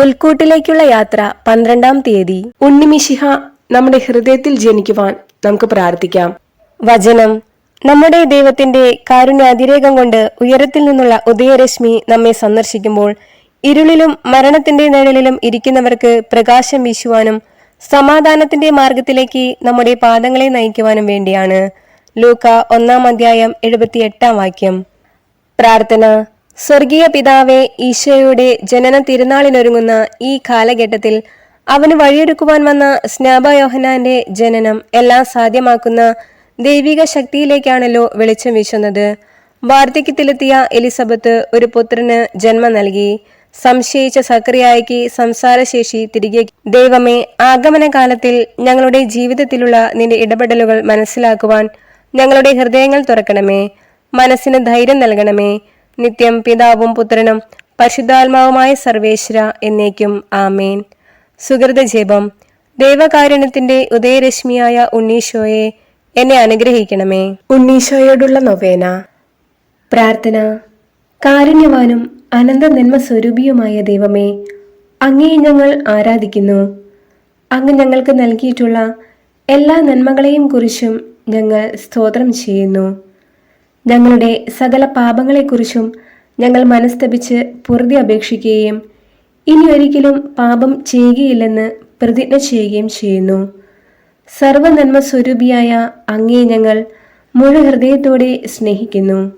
പുൽക്കൂട്ടിലേക്കുള്ള യാത്ര പന്ത്രണ്ടാം തീയതി. ഉണ്ണിമിശിഹ നമ്മുടെ ഹൃദയത്തിൽ ജനിക്കുവാൻ നമുക്ക് പ്രാർത്ഥിക്കാം. വചനം. നമ്മുടെ ദൈവത്തിന്റെ കാരുണ്യാതിരേകം കൊണ്ട് ഉയരത്തിൽ നിന്നുള്ള ഉദയരശ്മി നമ്മെ സന്ദർശിക്കുമ്പോൾ ഇരുളിലും മരണത്തിന്റെ നിഴലിലും ഇരിക്കുന്നവർക്ക് പ്രകാശം വീശുവാനും സമാധാനത്തിന്റെ മാർഗത്തിലേക്ക് നമ്മുടെ പാദങ്ങളെ നയിക്കുവാനും വേണ്ടിയാണ്. ലൂക്ക ഒന്നാം അധ്യായം എഴുപത്തിയെട്ടാം വാക്യം. പ്രാർത്ഥന. സ്വർഗീയ പിതാവെ ഈശോയുടെ ജനന തിരുനാളിനൊരുങ്ങുന്ന ഈ കാലഘട്ടത്തിൽ അവന് വഴിയൊരുക്കുവാൻ വന്ന സ്നാപയോഹനാന്റെ ജനനം എല്ലാം സാധ്യമാക്കുന്ന ദൈവിക ശക്തിയിലേക്കാണല്ലോ വെളിച്ചം വീശുന്നത്. വാർദ്ധക്യത്തിലെത്തിയ എലിസബത്ത് ഒരു പുത്രന് ജന്മം നൽകി. സംശയിച്ച സക്രിയായിക്ക് സംസാരശേഷി തിരികെ ദൈവമേ ആഗമനകാലത്തിൽ ഞങ്ങളുടെ ജീവിതത്തിലുള്ള നിന്റെ ഇടപെടലുകൾ മനസ്സിലാക്കുവാൻ ഞങ്ങളുടെ ഹൃദയങ്ങൾ തുറക്കണമേ. മനസ്സിന് ധൈര്യം നൽകണമേ. നിത്യം പിതാവും പുത്രനും പരിശുദ്ധാത്മാവുമായ സർവേശ്വര എന്നേക്കും ആമേൻ. സുഹൃത ജപം. ദൈവകാരുണ്യത്തിന്റെ ഉദയരശ്മിയായ ഉണ്ണീശോയെ എന്നെ അനുഗ്രഹിക്കണമേ. ഉണ്ണീശോയോടുള്ള നൊവേന. പ്രാർത്ഥന. കാരുണ്യവാനും അനന്ത നന്മ സ്വരൂപിയുമായ ദൈവമേ അങ്ങേ ഞങ്ങൾ ആരാധിക്കുന്നു. അങ്ങ് ഞങ്ങൾക്ക് നൽകിയിട്ടുള്ള എല്ലാ നന്മകളെയും കുറിച്ചും ഞങ്ങൾ സ്തോത്രം ചെയ്യുന്നു. ഞങ്ങളുടെ സകല പാപങ്ങളെക്കുറിച്ചും ഞങ്ങൾ മനസ്തപിച്ച് പൊറുതി അപേക്ഷിക്കുകയും ഇനി ഒരിക്കലും പാപം ചെയ്യുകയില്ലെന്ന് പ്രതിജ്ഞ ചെയ്യുകയും ചെയ്യുന്നു. സർവനന്മ സ്വരൂപിയായ അങ്ങേ ഞങ്ങൾ മുഴു ഹൃദയത്തോടെ സ്നേഹിക്കുന്നു.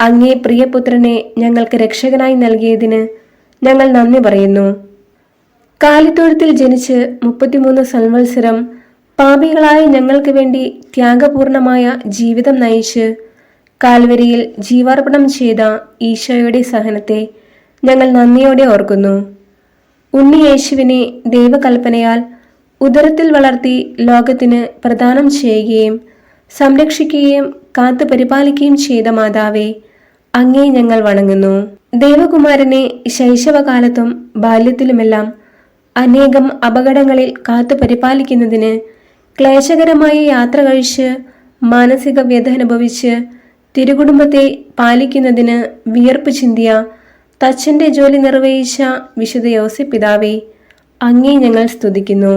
അങ്ങേ പ്രിയപുത്രനെ ഞങ്ങൾക്ക് രക്ഷകനായി നൽകിയതിന് ഞങ്ങൾ നന്ദി പറയുന്നു. കാലിത്തോഴത്തിൽ ജനിച്ച് മുപ്പത്തിമൂന്ന് സംവത്സരം പാപികളായ ഞങ്ങൾക്ക് വേണ്ടി ത്യാഗപൂർണമായ ജീവിതം നയിച്ച് കാൽവരിയിൽ ജീവാർപ്പണം ചെയ്ത ഈശോയുടെ സഹനത്തെ ഞങ്ങൾ നന്ദിയോടെ ഓർക്കുന്നു. ഉണ്ണി യേശുവിനെ ദൈവകൽപ്പനയാൽ ഉദരത്തിൽ വളർത്തി ലോകത്തിന് പ്രദാനം ചെയ്യുകയും സംരക്ഷിക്കുകയും കാത്തു പരിപാലിക്കുകയും ചെയ്ത മാതാവേ അങ്ങേ ഞങ്ങൾ വണങ്ങുന്നു. ദേവകുമാരനെ ശൈശവകാലത്തും ബാല്യത്തിലുമെല്ലാം അനേകം അപകടങ്ങളിൽ കാത്തു പരിപാലിക്കുന്നതിന് ക്ലേശകരമായ യാത്ര കഴിച്ച് മാനസിക വ്യത അനുഭവിച്ച് തിരുകുടുംബത്തെ പാലിക്കുന്നതിന് വിയർപ്പ് ചിന്തിയ തച്ചന്റെ ജോലി നിർവഹിച്ച വിശുദ്ധ യോസി പിതാവെ അങ്ങേ ഞങ്ങൾ സ്തുതിക്കുന്നു.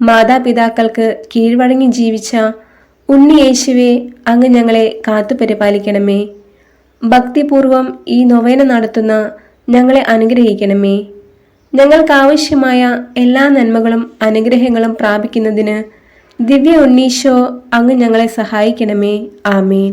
മാതാപിതാക്കൾക്ക് കീഴ്വഴങ്ങി ജീവിച്ച ഉണ്ണി യേശുവെ അങ്ങ് ഞങ്ങളെ കാത്തുപരിപാലിക്കണമേ ഭക്തിപൂർവം ഈ നൊവേന നടത്തുന്ന ഞങ്ങളെ അനുഗ്രഹിക്കണമേ. ഞങ്ങൾക്കാവശ്യമായ എല്ലാ നന്മകളും അനുഗ്രഹങ്ങളും പ്രാപിക്കുന്നതിന് ദിവ്യ ഉണ്ണീശോ അങ്ങ് ഞങ്ങളെ സഹായിക്കണമേ. ആമേൻ.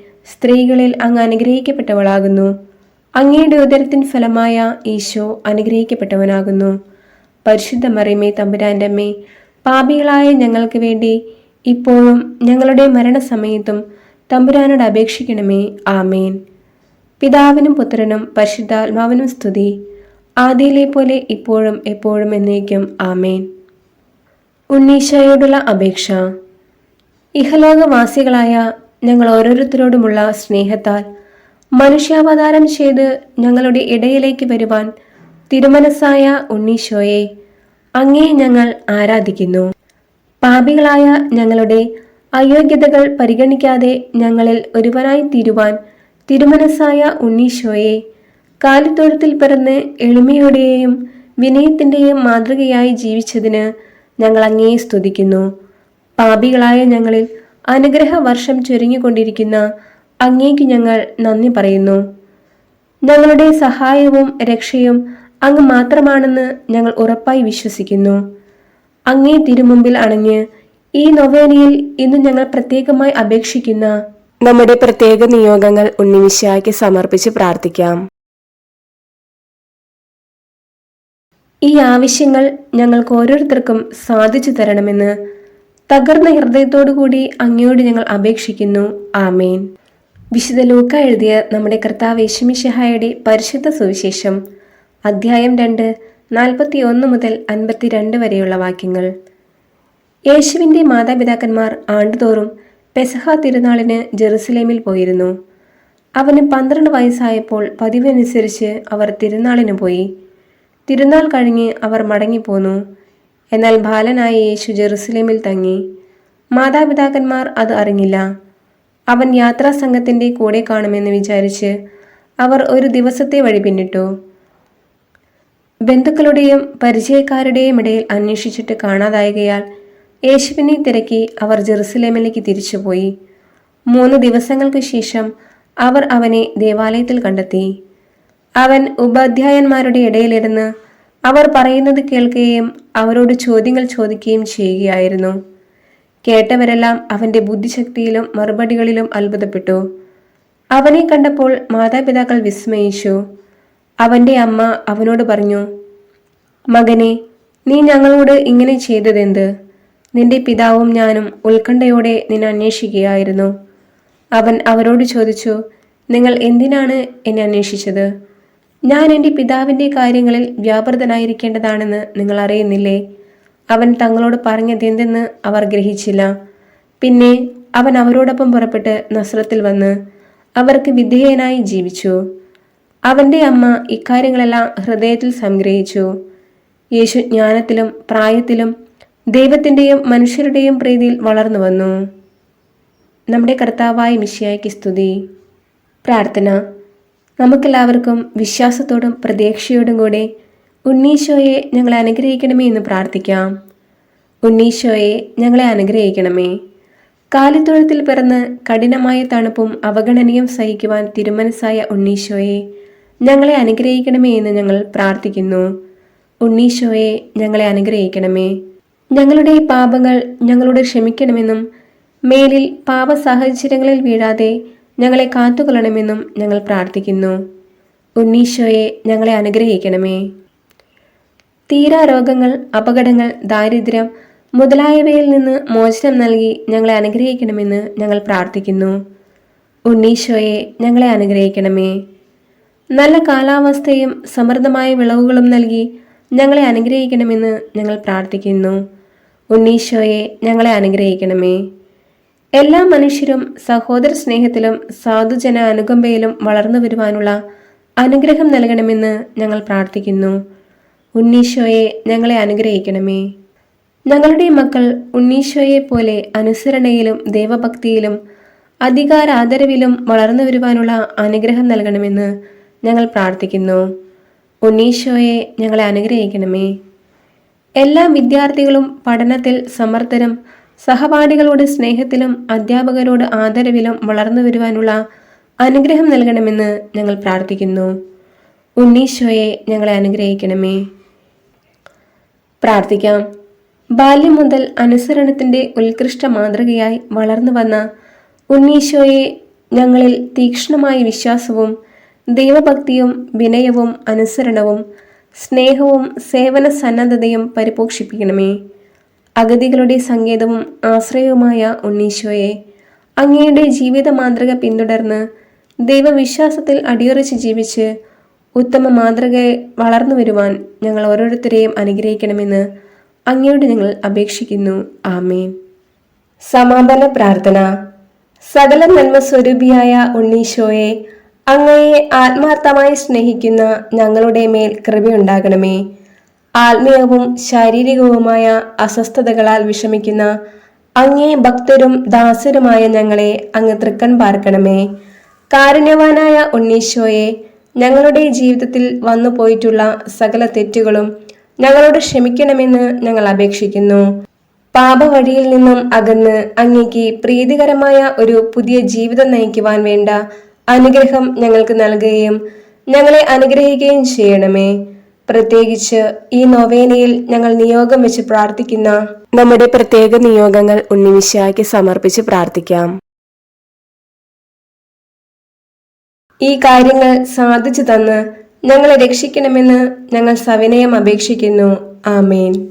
സ്ത്രീകളിൽ അങ്ങ് അനുഗ്രഹിക്കപ്പെട്ടവളാകുന്നു. അങ്ങയുടെ ഉദരത്തിൻ ഫലമായ ഈശോ അനുഗ്രഹിക്കപ്പെട്ടവനാകുന്നു. പരിശുദ്ധ മറിയമേ തമ്പുരാന്റെ അമ്മേ പാപികളായ ഞങ്ങൾക്ക് വേണ്ടി ഇപ്പോഴും ഞങ്ങളുടെ മരണസമയത്തും തമ്പുരാനോട് അപേക്ഷിക്കണമേ. ആമേൻ. പിതാവിനും പുത്രനും പരിശുദ്ധാത്മാവിനും സ്തുതി. ആദിയിലെ പോലെ ഇപ്പോഴും എപ്പോഴും എന്നേക്കും. ആമേൻ. ഉണ്ണീശോയോടുള്ള അപേക്ഷ. ഇഹലോകവാസികളായ ഞങ്ങൾ ഓരോരുത്തരോടുമുള്ള സ്നേഹത്താൽ മനുഷ്യാവതാരം ചെയ്ത് ഞങ്ങളുടെ ഇടയിലേക്ക് വരുവാൻ തിരുമനസ്സായ ഉണ്ണീശോയെ അങ്ങേ ഞങ്ങൾ ആരാധിക്കുന്നു. പാപികളായ ഞങ്ങളുടെ അയോഗ്യതകൾ പരിഗണിക്കാതെ ഞങ്ങളിൽ ഒരുവനായി തീരുവാൻ തിരുമനസ്സായ ഉണ്ണീശോയെ കാലിത്തൊഴുത്തിൽ പിറന്ന് എളിമയുടെയും വിനയത്തിന്റെയും മാതൃകയായി ജീവിച്ചതിന് ഞങ്ങൾ അങ്ങേ സ്തുതിക്കുന്നു. പാപികളായ ഞങ്ങളിൽ അനുഗ്രഹ വർഷം ചുരുങ്ങിക്കൊണ്ടിരിക്കുന്ന അങ്ങേക്ക് ഞങ്ങൾ നന്ദി പറയുന്നു. ഞങ്ങളുടെ സഹായവും രക്ഷയും അങ്ങ് മാത്രമാണെന്ന് ഞങ്ങൾ ഉറപ്പായി വിശ്വസിക്കുന്നു. അങ്ങേ തിരുമുമ്പിൽ അണഞ്ഞ് ഈ നൊവേനയിൽ ഇന്ന് ഞങ്ങൾ പ്രത്യേകമായി അപേക്ഷിക്കുന്ന നമ്മുടെ പ്രത്യേക നിയോഗങ്ങൾ ഉണ്ണിമിശായ്ക്ക് സമർപ്പിച്ച് പ്രാർത്ഥിക്കാം. ഈ ആവശ്യങ്ങൾ ഞങ്ങൾക്ക് ഓരോരുത്തർക്കും സാധിച്ചു തരണമെന്ന് തകർന്ന ഹൃദയത്തോടുകൂടി അങ്ങയോട് ഞങ്ങൾ അപേക്ഷിക്കുന്നു. ആമേൻ. വിശുദ്ധ ലൂക്ക എഴുതിയ നമ്മുടെ കർത്താവ് യേശുമിഷഹായുടെ പരിശുദ്ധ സുവിശേഷം അധ്യായം രണ്ട് നാൽപ്പത്തി ഒന്ന് മുതൽ അൻപത്തിരണ്ട് വരെയുള്ള വാക്യങ്ങൾ. യേശുവിന്റെ മാതാപിതാക്കന്മാർ ആണ്ടുതോറും പെസഹ തിരുനാളിന് ജെറുസലേമിൽ പോയിരുന്നു. അവന് പന്ത്രണ്ട് വയസ്സായപ്പോൾ പതിവനുസരിച്ച് അവർ തിരുനാളിന് പോയി. തിരുനാൾ കഴിഞ്ഞ് അവർ മടങ്ങിപ്പോന്നു. എന്നാൽ ബാലനായ യേശു ജെറുസലേമിൽ തങ്ങി. മാതാപിതാക്കന്മാർ അത് അറിഞ്ഞില്ല. അവൻ യാത്രാസംഘത്തിന്റെ കൂടെ കാണുമെന്ന് വിചാരിച്ച് അവർ ഒരു ദിവസത്തെ വഴി പിന്നിട്ടു. ബന്ധുക്കളുടെയും പരിചയക്കാരുടെയും ഇടയിൽ അന്വേഷിച്ചിട്ട് കാണാതായകയാൽ യേശുവിനെ തിരക്കി അവർ ജെറുസലേമിലേക്ക് തിരിച്ചുപോയി. മൂന്ന് ദിവസങ്ങൾക്ക് ശേഷം അവർ അവനെ ദേവാലയത്തിൽ കണ്ടെത്തി. അവൻ ഉപാധ്യായന്മാരുടെ ഇടയിലിരുന്ന് അവർ പറയുന്നത് കേൾക്കുകയും അവരോട് ചോദ്യങ്ങൾ ചോദിക്കുകയും ചെയ്യുകയായിരുന്നു. കേട്ടവരെല്ലാം അവന്റെ ബുദ്ധിശക്തിയിലും മറുപടികളിലും അത്ഭുതപ്പെട്ടു. അവനെ കണ്ടപ്പോൾ മാതാപിതാക്കൾ വിസ്മയിച്ചു. അവന്റെ അമ്മ അവനോട് പറഞ്ഞു മകനെ നീ ഞങ്ങളോട് ഇങ്ങനെ ചെയ്തതെന്ത്? നിന്റെ പിതാവും ഞാനും ഉത്കണ്ഠയോടെ നിന്നെ അന്വേഷിക്കുകയായിരുന്നു. അവൻ അവരോട് ചോദിച്ചു നിങ്ങൾ എന്തിനാണ് എന്നെ അന്വേഷിച്ചത്? ഞാൻ എന്റെ പിതാവിന്റെ കാര്യങ്ങളിൽ വ്യാപൃതനായിരിക്കേണ്ടതാണെന്ന് നിങ്ങൾ അറിയുന്നില്ലേ? അവൻ തങ്ങളോട് പറഞ്ഞതെന്തെന്ന് അവർ ഗ്രഹിച്ചില്ല. പിന്നെ അവൻ അവരോടൊപ്പം പുറപ്പെട്ട് നസ്രത്തിൽ വന്ന് അവർക്ക് വിധേയനായി ജീവിച്ചു. അവന്റെ അമ്മ ഇക്കാര്യങ്ങളെല്ലാം ഹൃദയത്തിൽ സംഗ്രഹിച്ചു. യേശു ജ്ഞാനത്തിലും പ്രായത്തിലും ദൈവത്തിന്റെയും മനുഷ്യരുടെയും പ്രീതിയിൽ വളർന്നു വന്നു. നമ്മുടെ കർത്താവായ മിഷ്യായ്ക്ക് സ്തുതി. പ്രാർത്ഥന. നമുക്കെല്ലാവർക്കും വിശ്വാസത്തോടും പ്രതീക്ഷയോടും കൂടെ ഉണ്ണീശോയെ ഞങ്ങളെ അനുഗ്രഹിക്കണമേ എന്ന് പ്രാർത്ഥിക്കാം. ഉണ്ണീശോയെ ഞങ്ങളെ അനുഗ്രഹിക്കണമേ. കാലിത്തൊഴുത്തിൽ പിറന്ന് കഠിനമായ തണുപ്പും അവഗണനയും സഹിക്കുവാൻ തിരുമനസ്സായ ഉണ്ണീശോയെ ഞങ്ങളെ അനുഗ്രഹിക്കണമേ എന്ന് ഞങ്ങൾ പ്രാർത്ഥിക്കുന്നു. ഉണ്ണീശോയെ ഞങ്ങളെ അനുഗ്രഹിക്കണമേ. ഞങ്ങളുടെ പാപങ്ങൾ ഞങ്ങളോട് ക്ഷമിക്കണമെന്നും മേലിൽ പാപ സാഹചര്യങ്ങളിൽ വീഴാതെ ഞങ്ങളെ കാത്തുകൊള്ളണമെന്നും ഞങ്ങൾ പ്രാർത്ഥിക്കുന്നു. ഉണ്ണീശോയെ ഞങ്ങളെ അനുഗ്രഹിക്കണമേ. തീരാരോഗങ്ങൾ അപകടങ്ങൾ ദാരിദ്ര്യം മുതലായവയിൽ നിന്ന് മോചനം നൽകി ഞങ്ങളെ അനുഗ്രഹിക്കണമെന്ന് ഞങ്ങൾ പ്രാർത്ഥിക്കുന്നു. ഉണ്ണീശോയെ ഞങ്ങളെ അനുഗ്രഹിക്കണമേ. നല്ല കാലാവസ്ഥയും സമൃദ്ധമായ വിളവുകളും നൽകി ഞങ്ങളെ അനുഗ്രഹിക്കണമെന്ന് ഞങ്ങൾ പ്രാർത്ഥിക്കുന്നു. ഉണ്ണീശോയെ ഞങ്ങളെ അനുഗ്രഹിക്കണമേ. എല്ലാ മനുഷ്യരും സഹോദര സ്നേഹത്തിലും സാധുജന അനുകമ്പയിലും വളർന്നു വരുവാനുള്ള അനുഗ്രഹം നൽകണമെന്ന് ഞങ്ങൾ പ്രാർത്ഥിക്കുന്നു. ഉണ്ണീശോയെ ഞങ്ങളെ അനുഗ്രഹിക്കണമേ. ഞങ്ങളുടെ മക്കൾ ഉണ്ണീശോയെ പോലെ അനുസരണയിലും ദൈവഭക്തിയിലും അധികാരാദരവിലും വളർന്നു വരുവാനുള്ള അനുഗ്രഹം നൽകണമെന്ന് ഞങ്ങൾ പ്രാർത്ഥിക്കുന്നു. ഉണ്ണീശോയെ ഞങ്ങളെ അനുഗ്രഹിക്കണമേ. എല്ലാ വിദ്യാർത്ഥികളും പഠനത്തിൽ സമർത്ഥരും സഹപാഠികളോട് സ്നേഹത്തിലും അധ്യാപകരോട് ആദരവിലും വളർന്നു വരുവാനുള്ള അനുഗ്രഹം നൽകണമെന്ന് ഞങ്ങൾ പ്രാർത്ഥിക്കുന്നു. ഉണ്ണീശോയെ ഞങ്ങളെ അനുഗ്രഹിക്കണമേ. പ്രാർത്ഥിക്കാം. ബാല്യം മുതൽ അനുസരണത്തിന്റെ ഉത്കൃഷ്ട മാതൃകയായി വളർന്നു വന്ന ഉണ്ണീശോയെ ഞങ്ങളിൽ തീക്ഷ്ണമായ വിശ്വാസവും ദൈവഭക്തിയും വിനയവും അനുസരണവും സ്നേഹവും സേവന സന്നദ്ധതയും പരിപോഷിപ്പിക്കണമേ. അഗതികളുടെ സങ്കേതവും ആശ്രയവുമായ ഉണ്ണീശോയെ അങ്ങയുടെ ജീവിത മാതൃക പിന്തുടർന്ന് ദൈവവിശ്വാസത്തിൽ അടിയുറച്ച് ജീവിച്ച് ഉത്തമ മാതൃകയെ വളർന്നു വരുവാൻ ഞങ്ങൾ ഓരോരുത്തരെയും അനുഗ്രഹിക്കണമെന്ന് അങ്ങയോട് ഞങ്ങൾ അപേക്ഷിക്കുന്നു. ആമേൻ. സമാപന പ്രാർത്ഥന. സകല നന്മ സ്വരൂപിയായ ഉണ്ണീശോയെ അങ്ങയെ ആത്മാർത്ഥമായി സ്നേഹിക്കുന്ന ഞങ്ങളുടെ മേൽ കൃപയുണ്ടാകണമേ. ആത്മീയവും ശാരീരികവുമായ അസ്വസ്ഥതകളാൽ വിഷമിക്കുന്ന അങ്ങേ ഭക്തരും ദാസരുമായ ഞങ്ങളെ അങ്ങ് തൃക്കൺ പാർക്കണമേ. കാരുണ്യവാനായ ഉണ്ണീശോയെ ഞങ്ങളുടെ ജീവിതത്തിൽ വന്നു പോയിട്ടുള്ള സകല തെറ്റുകളും ഞങ്ങളോട് ക്ഷമിക്കണമെന്ന് ഞങ്ങൾ അപേക്ഷിക്കുന്നു. പാപവഴിയിൽ നിന്നും അകന്ന് അങ്ങേക്ക് പ്രീതികരമായ ഒരു പുതിയ ജീവിതം നയിക്കുവാൻ വേണ്ട അനുഗ്രഹം ഞങ്ങൾക്ക് നൽകുകയും ഞങ്ങളെ അനുഗ്രഹിക്കുകയും ചെയ്യണമേ. പ്രത്യേകിച്ച് ഈ നൊവേനയിൽ ഞങ്ങൾ നിയോഗം വെച്ച് പ്രാർത്ഥിക്കുന്ന നമ്മുടെ പ്രത്യേക നിയോഗങ്ങൾ ഉണ്ണിവിശായ്ക്ക് സമർപ്പിച്ച് പ്രാർത്ഥിക്കാം. ഈ കാര്യങ്ങൾ സാധിച്ചു തന്ന് ഞങ്ങളെ രക്ഷിക്കണമെന്ന് ഞങ്ങൾ സവിനയം അപേക്ഷിക്കുന്നു. ആമേൻ.